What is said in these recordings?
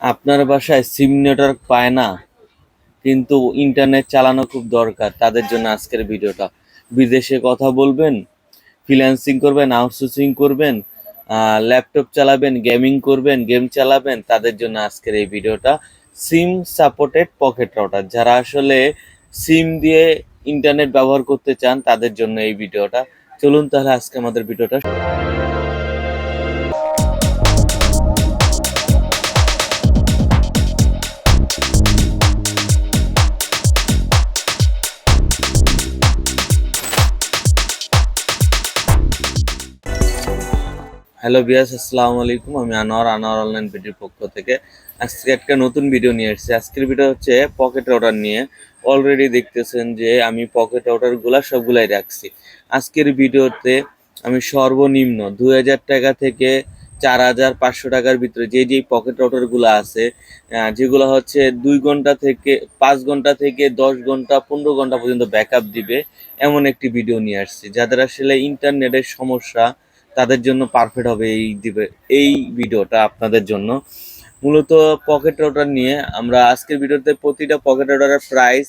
আপনার বাসায় সিম নেটওয়ার্ক পায় না, কিন্তু ইন্টারনেট চালানো খুব দরকার, তাদের জন্য আজকের ভিডিওটা। বিদেশে কথা বলবেন ফ্রিল্যান্সিং করবেন আউটসোর্সিং করবেন ল্যাপটপ চালাবেন গেমিং করবেন গেম চালাবেন, তাদের জন্য আজকের এই ভিডিওটা। সিম সাপোর্টেড পকেট রাউটার যারা আসলে সিম দিয়ে ইন্টারনেট ব্যবহার করতে চান, তাদের জন্য এই ভিডিওটা। চলুন তাহলে আজকে আমাদের ভিডিওটা হ্যালো বিয়াস আসসালামু আলাইকুম। আমি আনোয়ার আনোয়ার অনলাইন ভিডিওর পক্ষ থেকে। আজকে একটা নতুন ভিডিও নিয়ে এসেছি। আজকের ভিডিও হচ্ছে পকেট রাউটার নিয়ে। অলরেডি দেখতেছেন যে আমি পকেট রাউটারগুলা সবগুলাই রাখছি। আজকের ভিডিওতে আমি সর্বনিম্ন দুই হাজার টাকা থেকে চার হাজার পাঁচশো টাকার ভিতরে যে যে পকেট রাউটারগুলো আছে যেগুলো হচ্ছে দুই ঘণ্টা থেকে, পাঁচ ঘণ্টা থেকে দশ ঘণ্টা, পনেরো ঘণ্টা পর্যন্ত ব্যাকআপ দিবে, এমন একটি ভিডিও নিয়ে আসছি। যাদের আসলে ইন্টারনেটের সমস্যা তাদের জন্য পারফেক্ট হবে এই এই ভিডিওটা আপনাদের জন্য। মূলত পকেট রাউটার নিয়ে আমরা আজকের ভিডিওতে প্রতিটা পকেট রাউটারের প্রাইস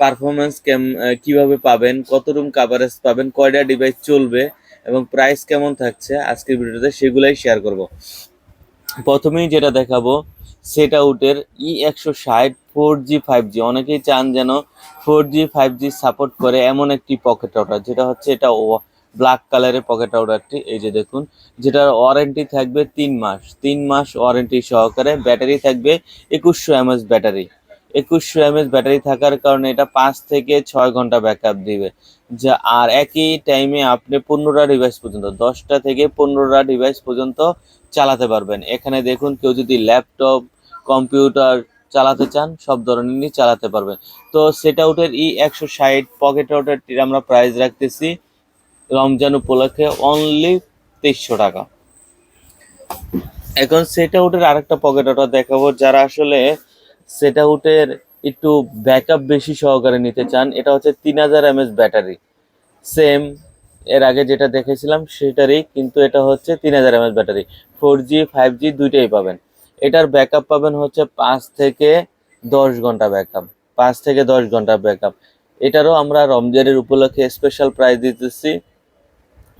পারফরমেন্স কেম কীভাবে পাবেন, কত রুম কাভারেজ পাবেন, কয়টা ডিভাইস চলবে এবং প্রাইস কেমন থাকছে আজকের ভিডিওতে সেগুলাই শেয়ার করব। প্রথমেই যেটা দেখাবো সেট আউটের ই একশো ষাট ফোর জি ফাইভ জি অনেকেই চান যেন four G five G support করে এমন একটি পকেট রাউটার যেটা হচ্ছে এটা ব্ল্যাক কালারের পকেট রাউটারটি এই যে দেখুন, যেটার ওয়ারেন্টি থাকবে তিন মাস। তিন মাস ওয়ারেন্টি সহকারে ব্যাটারি থাকবে একুশশো এমএস ব্যাটারি একুশশো এমএস ব্যাটারি থাকার কারণে এটা পাঁচ থেকে ছয় ঘণ্টা ব্যাকআপ দিবে। যা, আর একই টাইমে আপনি পনেরোটা ডিভাইস পর্যন্ত, দশটা থেকে পনেরোটা ডিভাইস পর্যন্ত চালাতে পারবেন। এখানে দেখুন, কেউ যদি ল্যাপটপ কম্পিউটার চালাতে চান, সব ধরনেরই চালাতে পারবেন। তো সেট আউটের ই একশো ষাট পকেট রাউটারটির আমরা প্রাইস রাখতেছি। রমজান উপলক্ষে অনলি তেইশশো টাকা। এখন সেট আউটের আরেকটা পকেট রাউটার দেখাবো, যারা আসলে সেট আউটের একটু ব্যাকআপ বেশি সহকারে নিতে চান, এটা হচ্ছে তিন হাজার এমএস ব্যাটারি। সেম এর আগে যেটা দেখেছিলাম সেটারই, কিন্তু এটা হচ্ছে তিন হাজার MS battery. Four G five G দুইটাই পাবেন। এটার ব্যাকআপ পাবেন হচ্ছে পাঁচ থেকে দশ ঘণ্টা ব্যাকআপ পাঁচ থেকে দশ ঘণ্টা ব্যাকআপ এটারও আমরা রমজানের উপলক্ষে স্পেশাল প্রাইস দিতেছি।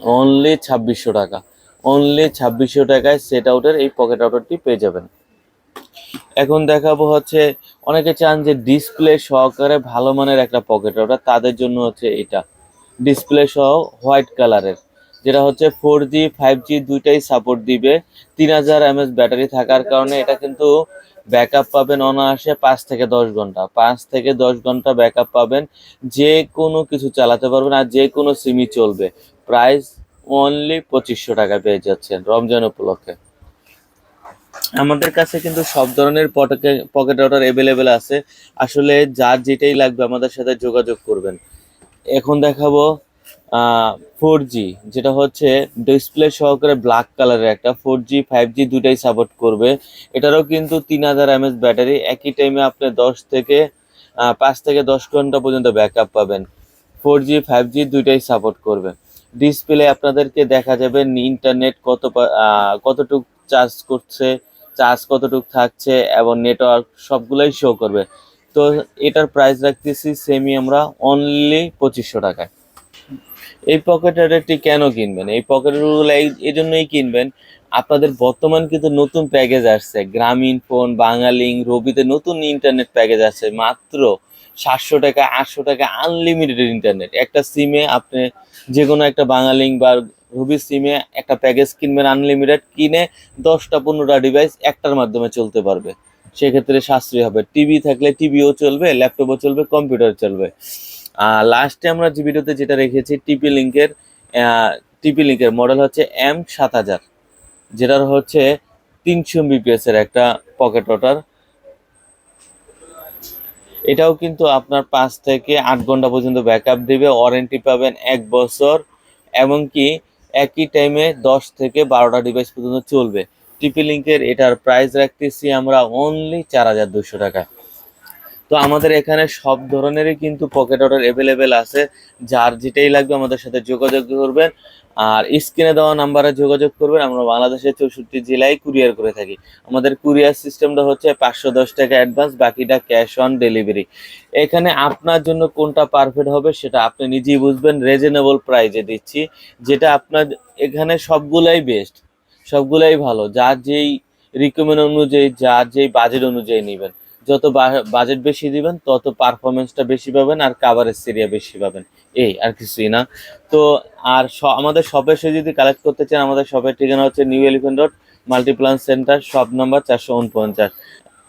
অনলি ছাব্বিশশো টাকা। অনলি ছাব্বিশশো টাকায় সেট আউটের এই পকেট আউটারটি পেয়ে যাবেন। এখন দেখাবো হচ্ছে, অনেকে চান যে ডিসপ্লে সহকারে ভালো মানের একটা পকেট আউটার তাদের জন্য হচ্ছে এটা। ডিসপ্লে সহ হোয়াইট কালারের যেটা হচ্ছে ফোর জি ফাইভ জি দুইটাই সাপোর্ট দিবে। তিন হাজার এমএস ব্যাটারি থাকার কারণে এটা কিন্তু ব্যাকআপ পাবেন অনায়াসে পাঁচ থেকে দশ ঘণ্টা। পাঁচ থেকে দশ ঘণ্টা ব্যাকআপ পাবেন, যে কোনো কিছু চালাতে পারবেন আর যে কোনো সিমই চলবে। প্রাইস অনলি পঁচিশশো টাকা পেয়ে যাচ্ছেন রমজান উপলক্ষে। আমাদের কাছে কিন্তু সব ধরনের পটকে পকেট রাউটার অ্যাভেলেবেল আছে। আসলে যার যেটাই লাগবে আমাদের সাথে যোগাযোগ করবেন। এখন দেখাবো ফোর জি যেটা হচ্ছে ডিসপ্লে সহকারে ব্ল্যাক কালারের একটা। ফোর জি ফাইভ জি দুটাই সাপোর্ট করবে। এটারও কিন্তু তিন হাজার এমএস ব্যাটারি। একই টাইমে আপনি দশ থেকে পাঁচ থেকে দশ ঘণ্টা পর্যন্ত ব্যাকআপ পাবেন। ফোর জি ফাইভ জি দুইটাই সাপোর্ট করবে। ডিসপ্লে আপনাদেরকে দেখা যাবে ইন্টারনেট কত কতটুক চার্জ করছে চার্জ কতটুক থাকছে এবং নেটওয়ার্ক সবগুলাই শো করবে। তো এটার প্রাইস রাখতেছি সেমি আমরা অনলি পঁচিশশো টাকায়। এই পকেট রাইডারটি কেন কিনবেন? এই পকেট এই জন্যই কিনবেন আপনাদের বর্তমান কিন্তু নতুন প্যাকেজ আসছে। গ্রামীণ ফোন, বাঙালিং, রবিতে নতুন ইন্টারনেট প্যাকেজ আছে মাত্র সাতশো টাকা, আটশো টাকা আনলিমিটেড ইন্টারনেট একটা সিমে আপনি যে কোনো একটা বাঙালিং বা রবি সিমে একটা প্যাকেজ কিনবেন আনলিমিটেড কিনে দশটা, পনেরোটা ডিভাইস একটার মাধ্যমে চলতে পারবে। সেক্ষেত্রে সাশ্রয়ী হবে। টিভি থাকলে টিভিও চলবে ল্যাপটপও চলবে কম্পিউটার চলবে। আর লাস্টে আমরা যে ভিডিওতে যেটা রেখেছি টিপি লিঙ্কের টিপি লিঙ্কের মডেল হচ্ছে এম সাত হাজার। যেটার হচ্ছে তিনশো বিপিএস এর একটা পকেট ওটার এটাও কিন্তু আপনার পাঁচ থেকে আট ঘণ্টা পর্যন্ত ব্যাকআপ দিবে ওয়ারেন্টি পাবেন এক বছর, এমনকি একই টাইমে দশ থেকে বারোটা ডিভাইস পর্যন্ত চলবে। টিপি লিঙ্কের এটার প্রাইস রাখতেছি আমরা অনলি চার হাজার দুশো টাকা। তো আমাদের এখানে সব ধরনেরই কিন্তু পকেট অর্ডার অ্যাভেলেবেল আছে। যার যেটাই লাগবে আমাদের সাথে যোগাযোগ করবেন। আর স্ক্রিনে দেওয়া নাম্বারে যোগাযোগ করবেন। আমরা বাংলাদেশের চৌষট্টি জেলায় কুরিয়ার করে থাকি। আমাদের কুরিয়ার সিস্টেমটা হচ্ছে পাঁচশো দশ টাকা অ্যাডভান্স, বাকিটা ক্যাশ অন ডেলিভারি। এখানে আপনার জন্য কোনটা পারফেক্ট হবে সেটা আপনি নিজেই বুঝবেন। রিজনেবল প্রাইজে দিচ্ছি। যেটা আপনার, এখানে সবগুলাই বেস্ট, সবগুলাই ভালো। যার যেই রিকমেন্ড অনুযায়ী, যার যেই বাজেট অনুযায়ী নেবেন। যত বাজেট বেশি দিবেন, তত পারফরমেন্সটা বেশি পাবেন আর কাভারেজ সিরিয়া বেশি পাবেন। এই আর কিছুই না। তো আর আমাদের শপে এসে যদি কালেক্ট করতে চান, আমাদের শপের ঠিকানা হচ্ছে new elephant road Multiplan centre shop number চারশো উনপঞ্চাশ।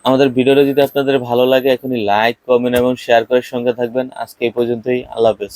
আমাদের ভিডিওটা যদি আপনাদের ভালো লাগে, এখনই লাইক কমেন্ট এবং শেয়ার করার সঙ্গে থাকবেন। আজকে এই পর্যন্তই, আল্লাহ হাফেজ।